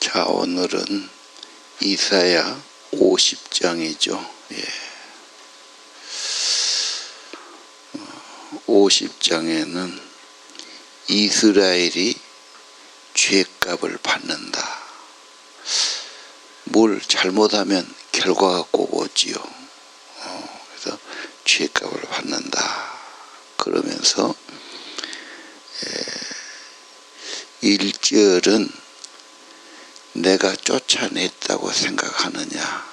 자, 오늘은 이사야 50장이죠. 예. 50장에는 이스라엘이 죄값을 받는다. 뭘 잘못하면 결과가 꼭 오지요. 어, 그래서 죄값을 받는다. 그러면서 예, 1절은 내가 쫓아냈다고 생각하느냐.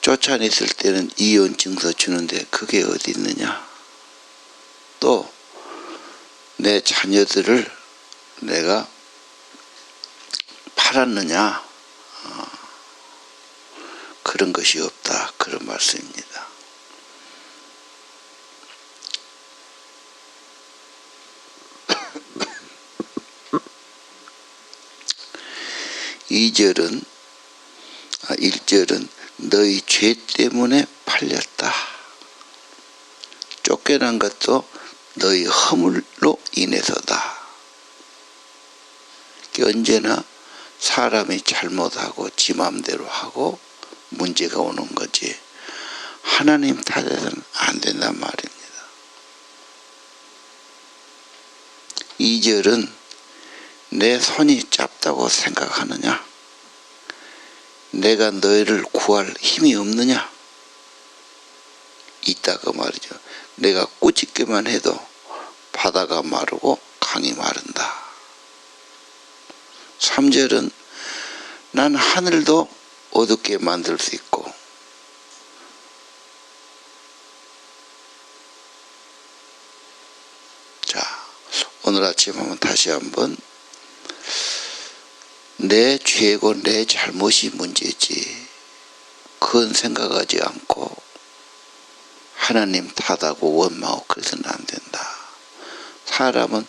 쫓아냈을 때는 이혼 증서 주는데 그게 어디 있느냐. 또 내 자녀들을 내가 팔았느냐. 어, 그런 것이 없다. 그런 말씀입니다. 이절은 아, 1절은 너희 죄 때문에 팔렸다. 쫓겨난 것도 너희 허물로 인해서다. 언제나 사람이 잘못하고 지 맘대로 하고 문제가 오는 거지. 하나님 탓에서는 안 된단 말입니다. 2절은 내 손이 짧다고 생각하느냐? 내가 너희를 구할 힘이 없느냐? 있다고 말이죠. 내가 꾸짖기만 해도 바다가 마르고 강이 마른다. 3절은 난 하늘도 어둡게 만들 수 있고 자 오늘 아침 한번 다시 한번 내 죄고 내 잘못이 문제지 그건 생각하지 않고 하나님 탓하고 원망하고 그래서는 안 된다. 사람은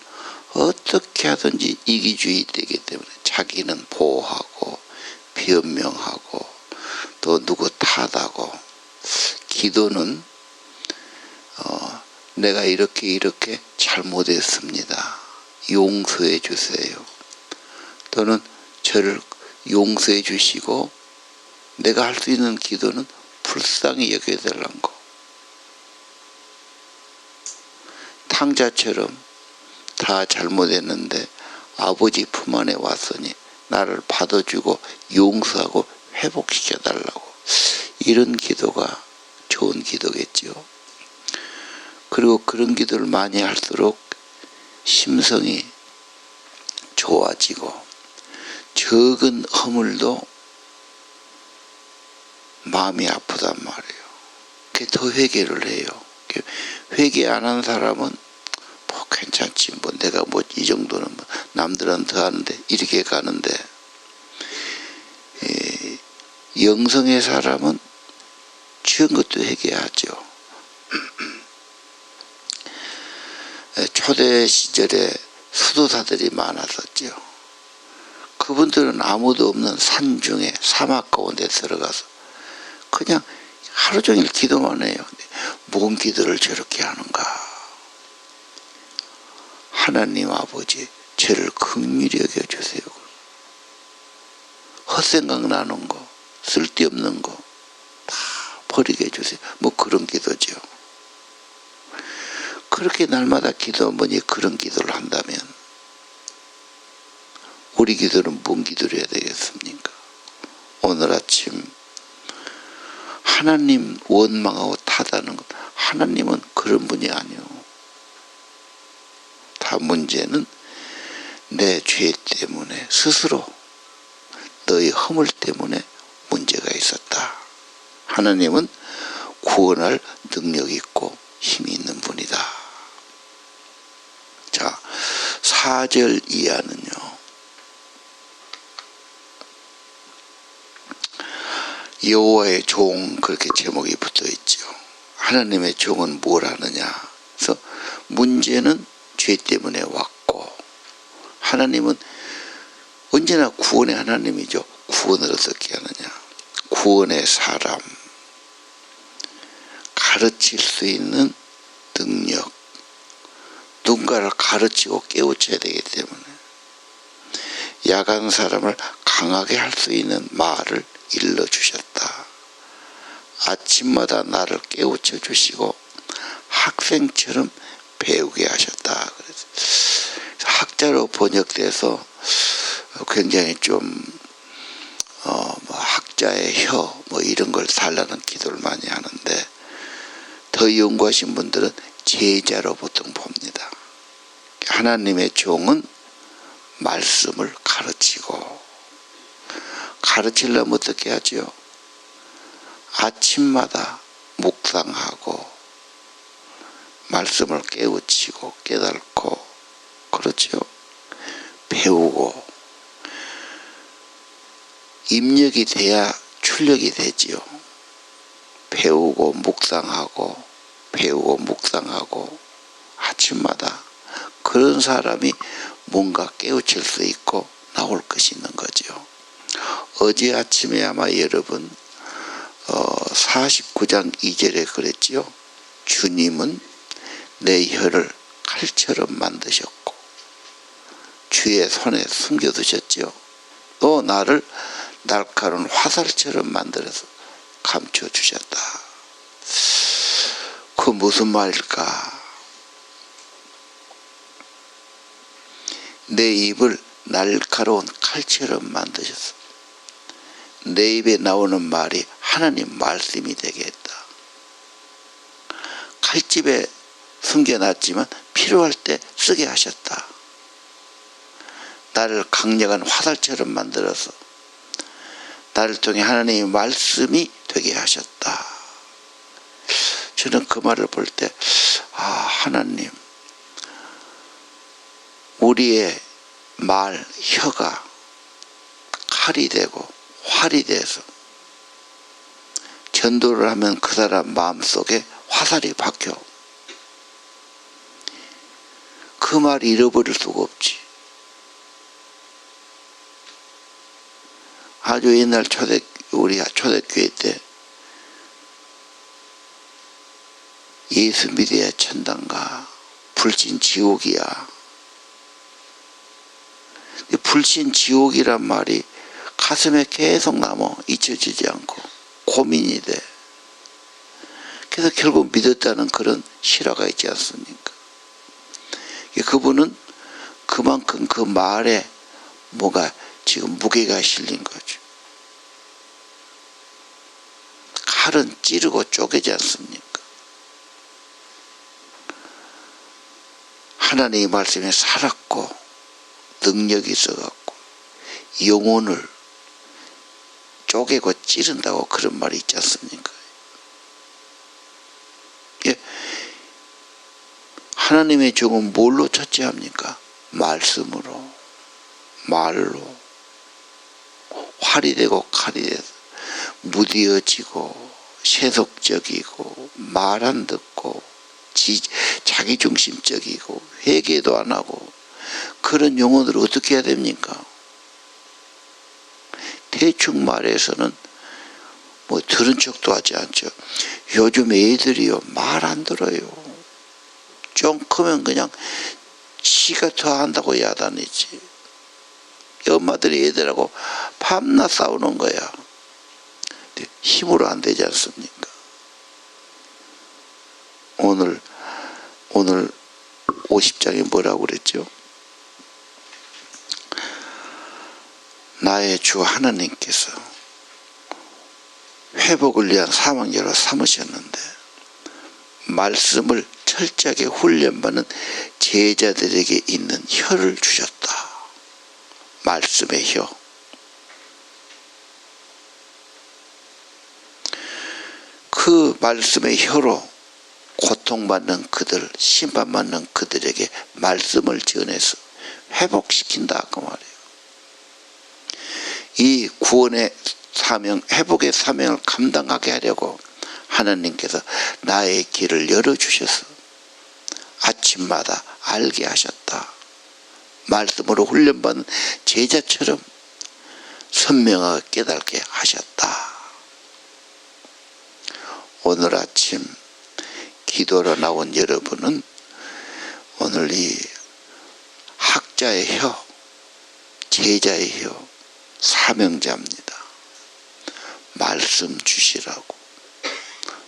어떻게 하든지 이기주의 되기 때문에 자기는 보호하고 변명하고 또 누구 탓하고 기도는 어, 내가 이렇게 이렇게 잘못했습니다. 용서해 주세요. 또는 저를 용서해 주시고 내가 할 수 있는 기도는 불쌍히 여겨달라는 거. 탕자처럼 다 잘못했는데 아버지 품 안에 왔으니 나를 받아주고 용서하고 회복시켜 달라고. 이런 기도가 좋은 기도겠죠. 그리고 그런 기도를 많이 할수록 심성이 좋아지고 적은 허물도 마음이 아프단 말이에요. 더 회개를 해요. 회개 안 한 사람은 뭐 괜찮지 뭐 내가 뭐 이 정도는 뭐 남들은 더 하는데 이렇게 가는데 에, 영성의 사람은 쉬운 것도 회개하죠. 초대 시절에 수도사들이 많았었죠. 그분들은 아무도 없는 산 중에 사막 가운데 들어가서 그냥 하루 종일 기도만 해요. 뭔 기도를 저렇게 하는가. 하나님 아버지 죄를 극률히 여겨주세요. 헛생각 나는 거, 쓸데없는 거 다 버리게 해주세요. 뭐 그런 기도죠. 그렇게 날마다 기도하면 그런 기도를 한다면 우리 기도는 뭔 기도를 해야 되겠습니까? 오늘 아침 하나님 원망하고 타다는 것 하나님은 그런 분이 아니요. 다 문제는 내 죄 때문에 스스로 너희 허물 때문에 문제가 있었다. 하나님은 구원할 능력 있고 힘이 있는 분이다. 자, 4절 이하는요. 여호와의 종 그렇게 제목이 붙어 있죠. 하나님의 종은 뭘 하느냐? 그래서 문제는 죄 때문에 왔고 하나님은 언제나 구원의 하나님이죠. 구원을 어떻게 하느냐? 구원의 사람 가르칠 수 있는 능력 누군가를 가르치고 깨우쳐야 되기 때문에 야간 사람을 강하게 할 수 있는 말을 일러주셨다. 아침마다 나를 깨우쳐 주시고 학생처럼 배우게 하셨다. 그래서 학자로 번역돼서 굉장히 좀 어, 뭐 학자의 혀, 뭐 이런 걸 달라는 기도를 많이 하는데 더 연구하신 분들은 제자로 보통 봅니다. 하나님의 종은 말씀을 가르치고 가르치려면 어떻게 하죠? 아침마다 묵상하고 말씀을 깨우치고 깨닫고 그렇죠. 배우고 입력이 돼야 출력이 되지요. 배우고 묵상하고 배우고 묵상하고 아침마다 그런 사람이 뭔가 깨우칠 수 있고 나올 것이 있는 거죠. 어제 아침에 아마 여러분 어, 49장 2절에 그랬지요. 주님은 내 혀를 칼처럼 만드셨고 주의 손에 숨겨두셨지요. 또 나를 날카로운 화살처럼 만들어서 감춰주셨다. 그 무슨 말일까? 내 입을 날카로운 칼처럼 만드셨어. 내 입에 나오는 말이 하나님 말씀이 되게 했다. 칼집에 숨겨놨지만 필요할 때 쓰게 하셨다. 나를 강력한 화살처럼 만들어서 나를 통해 하나님의 말씀이 되게 하셨다. 저는 그 말을 볼 때, 아, 하나님, 우리의 말, 혀가 칼이 되고 활이 돼서 전도를 하면 그 사람 마음 속에 화살이 박혀. 그 말 잃어버릴 수가 없지. 아주 옛날 초대, 우리 초대교회 때 예수 믿어야 천당가, 불신 지옥이야. 불신 지옥이란 말이 가슴에 계속 남아 잊혀지지 않고 고민이 돼. 그래서 결국 믿었다는 그런 실화가 있지 않습니까? 그분은 그만큼 그 말에 뭐가 지금 무게가 실린 거죠. 칼은 찌르고 쪼개지 않습니까? 하나님의 말씀에 살았고 능력이 있어갖고 영혼을 쪼개고 찌른다고 그런 말이 있지 않습니까? 예. 하나님의 종은 뭘로 처치합니까? 말씀으로, 말로. 활이 되고 칼이 돼서 무디어지고 세속적이고 말 안 듣고 지, 자기중심적이고 회개도 안 하고 그런 영혼들을 어떻게 해야 됩니까? 대충 말해서는 뭐 들은 척도 하지 않죠. 요즘 애들이요 말 안 들어요. 좀 크면 그냥 지가 더 한다고 야단이지. 엄마들이 애들하고 밤낮 싸우는 거야. 힘으로 안 되지 않습니까? 오늘 오늘 50장에 뭐라고 그랬죠? 나의 주 하나님께서 회복을 위한 사망자로 삼으셨는데 말씀을 철저하게 훈련받는 제자들에게 있는 혀를 주셨다. 말씀의 혀. 그 말씀의 혀로 고통받는 그들, 심판받는 그들에게 말씀을 전해서 회복시킨다. 그 말이에요. 이 구원의 사명, 회복의 사명을 감당하게 하려고 하나님께서 나의 길을 열어주셔서 아침마다 알게 하셨다. 말씀으로 훈련받은 제자처럼 선명하게 깨닫게 하셨다. 오늘 아침 기도로 나온 여러분은 오늘 이 학자의 혀, 제자이요 사명자입니다. 말씀 주시라고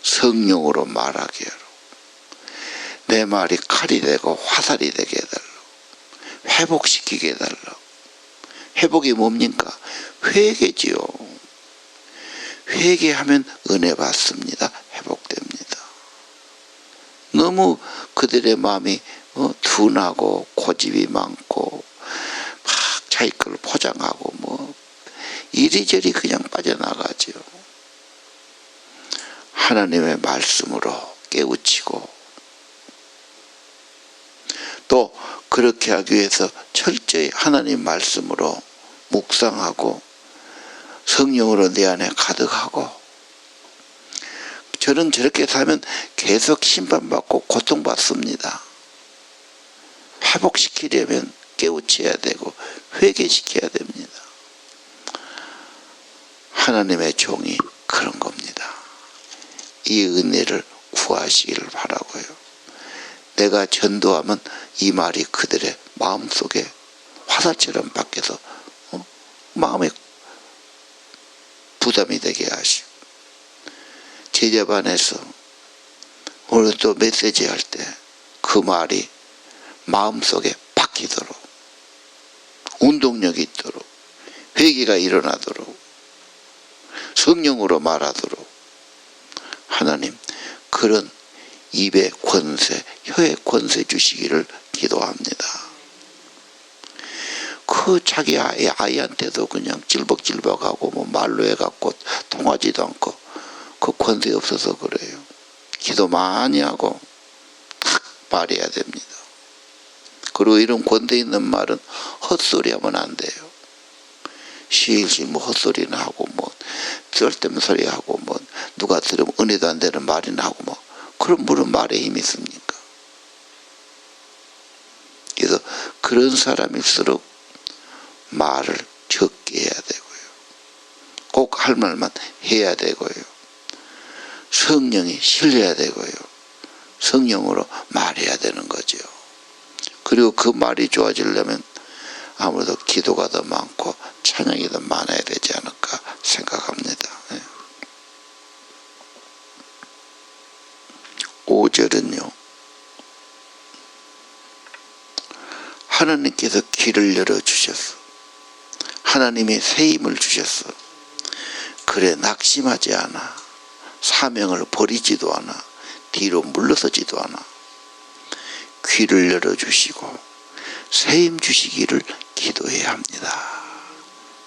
성령으로 말하게 하라고 내 말이 칼이 되고 화살이 되게 해달라고 회복시키게 해달라고 회복이 뭡니까? 회개지요. 회개하면 은혜 받습니다. 회복됩니다. 너무 그들의 마음이 어, 둔하고 고집이 많고 막 자기 걸 포장하고 뭐 이리저리 그냥 빠져나가죠. 하나님의 말씀으로 깨우치고 또 그렇게 하기 위해서 철저히 하나님 말씀으로 묵상하고 성령으로 내 안에 가득하고 저는 저렇게 살면 계속 심판받고 고통받습니다. 회복시키려면 깨우쳐야 되고 회개시켜야 됩니다. 하나님의 종이 그런 겁니다. 이 은혜를 구하시기를 바라고요. 내가 전도하면 이 말이 그들의 마음속에 화살처럼 밖에서 어? 마음에 부담이 되게 하시고 제자반에서 오늘 또 메시지 할 때 그 말이 마음속에 박히도록 운동력이 있도록 회개가 일어나도록 성령으로 말하도록 하나님 그런 입의 권세, 혀의 권세 주시기를 기도합니다. 그 자기 아이, 아이한테도 그냥 찔벅찔벅하고 뭐 말로 해갖고 통하지도 않고 그 권세 없어서 그래요. 기도 많이 하고 탁 말해야 됩니다. 그리고 이런 권세 있는 말은 헛소리 하면 안 돼요. 시일시 뭐 헛소리나 하고 뭐 쓸데없는 소리 하고 뭐 누가 들으면 은혜도 안 되는 말이나 하고 뭐 그런 물은 말에 힘이 있습니까? 그래서 그런 사람일수록 말을 적게 해야 되고요. 꼭 할 말만 해야 되고요. 성령이 실려야 되고요. 성령으로 말해야 되는 거죠. 그리고 그 말이 좋아지려면 아무래도 기도가 더 많고 찬양이 더 많아야 되지 않을까 생각합니다. 예. 5절은요. 하나님께서 길을 열어주셨어. 하나님의 새 힘을 주셨어. 그래 낙심하지 않아. 사명을 버리지도 않아. 뒤로 물러서지도 않아. 귀를 열어주시고 새 힘 주시기를 기도해야 합니다.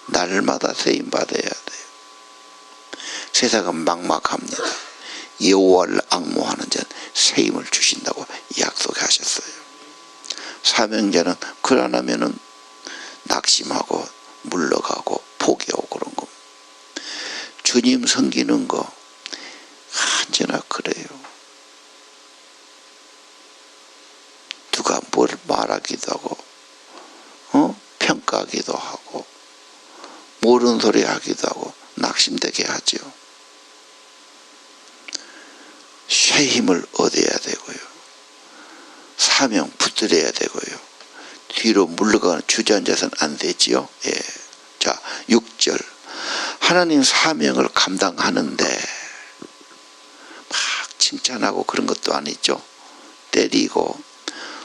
날마다 새힘 받아야 돼요. 세상은 막막합니다. 여호와를 악모하는 자는 새 힘을 주신다고 약속하셨어요. 사명자는 그러안 하면은 낙심하고 물러가고 포기하고 그런 겁니다. 주님 섬기는 거 언제나 그래요. 누가 뭘 말하기도 하고 어? 평가하기도 하고 모르는 소리 하기도 하고 낙심되게 하죠. 새 힘을 얻어야 되고요. 사명 붙들어야 되고요. 뒤로 물러가는 주저앉아서는 안 되지요. 예. 자, 6절. 하나님 사명을 감당하는데 막 칭찬하고 그런 것도 아니죠. 때리고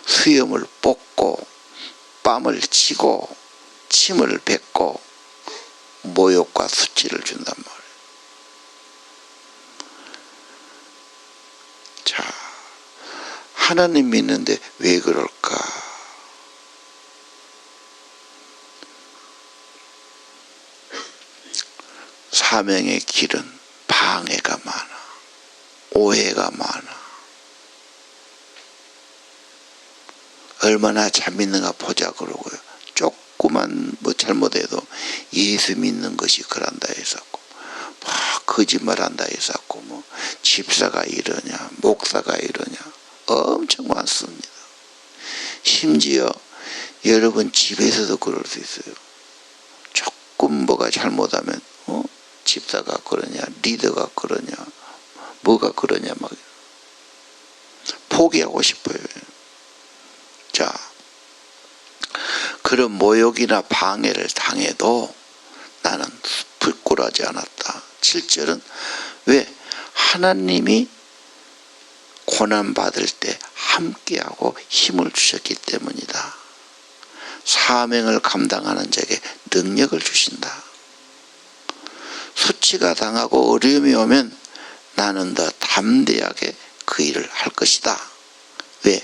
수염을 뽑고 뺨을 치고 침을 뱉고 모욕과 수치를 준단 말이에요. 자, 하나님 믿는데 왜 그럴까? 사명의 길은 방해가 많아. 오해가 많아. 얼마나 잘 믿는가 보자 그러고요. 조그만 뭐 잘못해도 예수 믿는 것이 그란다 해서고 뭐 거짓말한다 해서고 뭐 집사가 이러냐 목사가 이러냐 엄청 많습니다. 심지어 여러분 집에서도 그럴 수 있어요. 조금 뭐가 잘못하면 어? 집사가 그러냐 리더가 그러냐 뭐가 그러냐 막 포기하고 싶어요. 자 그런 모욕이나 방해를 당해도 나는 부끄러워하지 않았다. 7절은 왜 하나님이 고난받을 때 함께하고 힘을 주셨기 때문이다. 사명을 감당하는 자에게 능력을 주신다. 수치가 당하고 어려움이 오면 나는 더 담대하게 그 일을 할 것이다. 왜?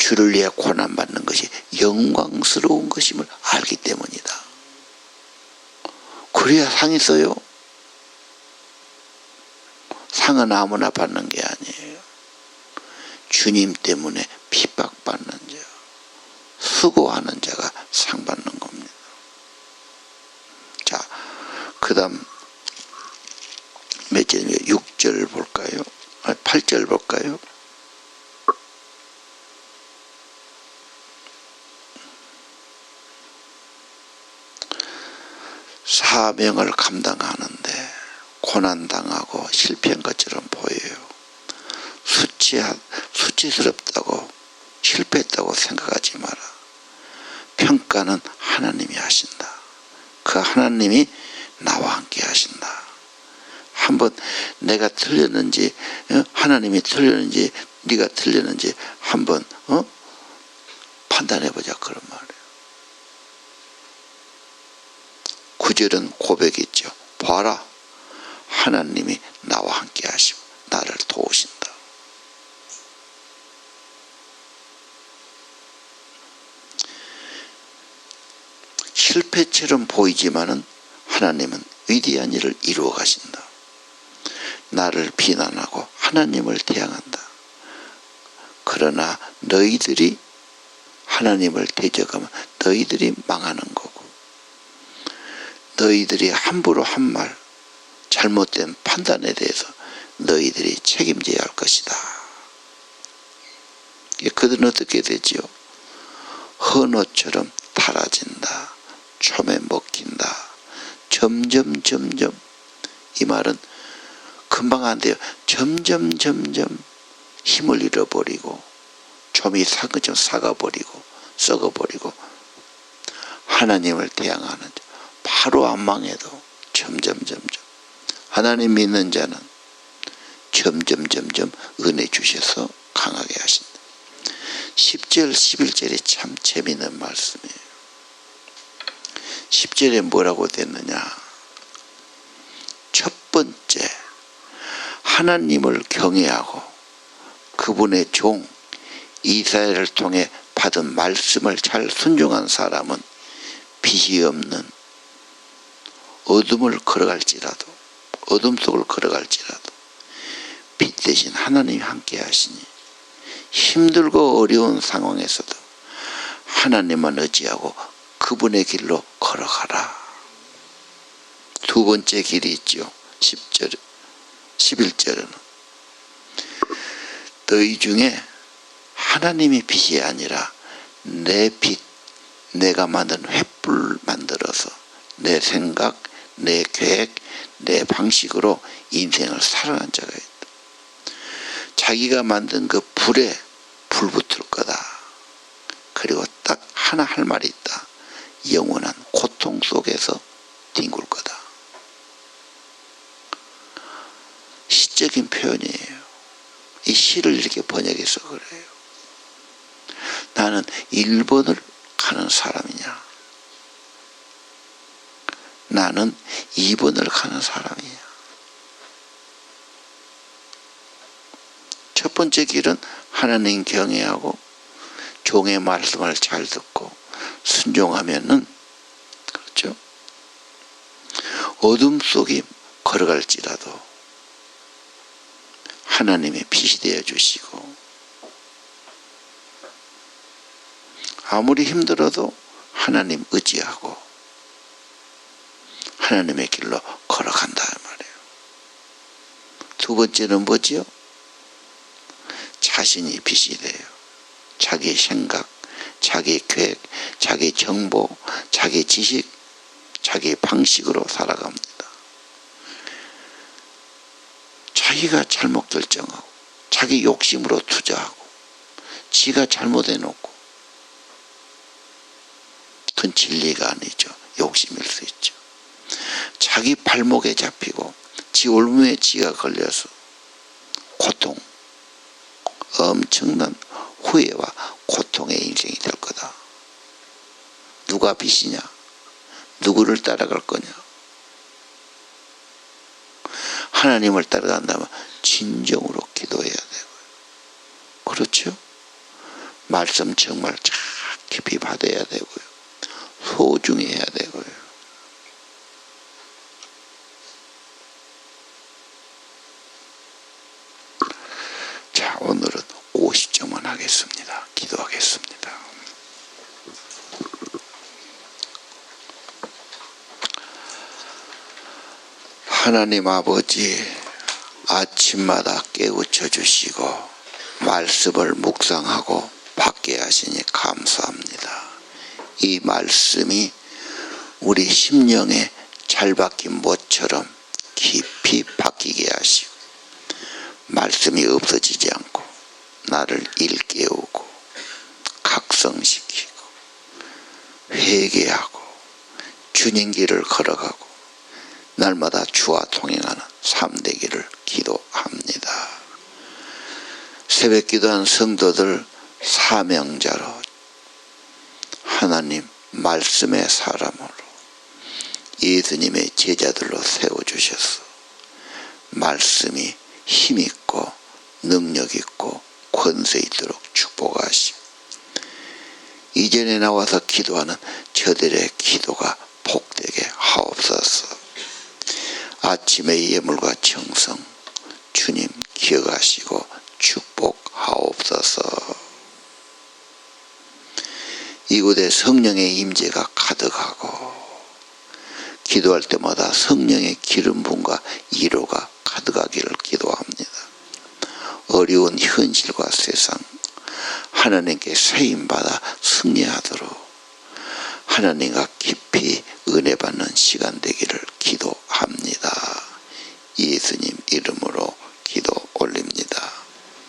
주를 위해 고난받는 것이 영광스러운 것임을 알기 때문이다. 그래야 상 있어요. 상은 아무나 받는 게 아니에요. 주님 때문에 핍박받는 자, 수고하는 자가 상 받는 겁니다. 자, 그 다음 몇 절이에요? 6절 볼까요? 8절 볼까요? 사명을 감당하는데 고난당하고 실패한 것처럼 보여요. 수치, 수치스럽다고 실패했다고 생각하지 마라. 평가는 하나님이 하신다. 그 하나님이 나와 함께 하신다. 한번 내가 틀렸는지 어? 하나님이 틀렸는지 네가 틀렸는지 한번 어? 판단해 보자 그런 말이에요. 구절은 고백이죠. 봐라. 하나님이 나와 함께 하시고 나를 도우신다. 실패처럼 보이지만은 하나님은 위대한 일을 이루어 가신다. 나를 비난하고 하나님을 대항한다. 그러나 너희들이 하나님을 대적하면 너희들이 망하는 거고 너희들이 함부로 한 말 잘못된 판단에 대해서 너희들이 책임져야 할 것이다. 그들은 어떻게 되지요? 헌옷처럼 달아진다. 처음에 먹힌다. 점점 점점 이 말은 금방 안 돼요. 점점 점점 힘을 잃어버리고 좀이 사그좀 사가버리고 썩어버리고 하나님을 대항하는 바로 안 망해도 점점 점점 하나님 믿는 자는 점점 점점 은혜 주셔서 강하게 하신다. 10절 11절이 참 재미있는 말씀이에요. 10절에 뭐라고 됐느냐 첫 번째 하나님을 경외하고 그분의 종 이사야를 통해 받은 말씀을 잘 순종한 사람은 빛이 없는 어둠을 걸어갈지라도 어둠 속을 걸어갈지라도 빛 대신 하나님이 함께 하시니 힘들고 어려운 상황에서도 하나님만 의지하고 그분의 길로 걸어가라. 두 번째 길이 있죠. 10절, 11절은 너희 중에 하나님이 빛이 아니라 내 빛, 내가 만든 횃불 만들어서 내 생각, 내 계획, 내 방식으로 인생을 살아간 자가 있다. 자기가 만든 그 불에 불 붙을 거다. 그리고 딱 하나 할 말이 있다. 영원한 고통 속에서 뒹굴 거다. 시적인 표현이에요. 이 시를 이렇게 번역해서 그래요. 나는 일본을 가는 사람이냐? 나는 2번을 가는 사람이야. 첫 번째 길은 하나님 경외하고 종의 말씀을 잘 듣고 순종하면은 그렇죠. 어둠 속에 걸어갈지라도 하나님의 빛이 되어 주시고 아무리 힘들어도 하나님 의지하고 하나님의 길로 걸어간다 말이에요. 두 번째는 뭐지요? 자신이 빛이 돼요. 자기 생각, 자기 계획, 자기 정보, 자기 지식, 자기 방식으로 살아갑니다. 자기가 잘못 결정하고, 자기 욕심으로 투자하고, 지가 잘못해놓고, 깊은 진리가 아니죠. 욕심일 수 있죠. 자기 발목에 잡히고 지 올무에 지가 걸려서 고통, 엄청난 후회와 고통의 인생이 될 거다. 누가 빚이냐? 누구를 따라갈 거냐? 하나님을 따라간다면 진정으로 기도해야 되고요. 그렇죠? 말씀 정말 잘 깊이 받아야 되고요. 소중히 해야 되고요. 자, 오늘은 50점만 하겠습니다. 기도하겠습니다. 하나님 아버지, 아침마다 깨우쳐 주시고, 말씀을 묵상하고 받게 하시니 감사합니다. 이 말씀이 우리 심령에 잘 박힌 못처럼 깊이 박히게 하시고, 말씀이 없어지지 않고, 나를 일깨우고, 각성시키고, 회개하고, 주님 길을 걸어가고, 날마다 주와 통행하는 삶 되기를 기도합니다. 새벽 기도한 성도들 사명자로 하나님 말씀의 사람으로 예수님의 제자들로 세워주셔서 말씀이 힘있고 능력있고 권세 있도록 축복하시고 이전에 나와서 기도하는 저들의 기도가 복되게 하옵소서 아침의 예물과 청성 주님 기억하시고 축복하옵소서 이곳에 성령의 임재가 가득하고 기도할 때마다 성령의 기름 분과 이로가 가득하기를 기도합니다. 어려운 현실과 세상 하나님께 세임 받아 승리하도록 하나님과 깊이 은혜 받는 시간 되기를 기도합니다. 예수님 이름으로 기도 올립니다.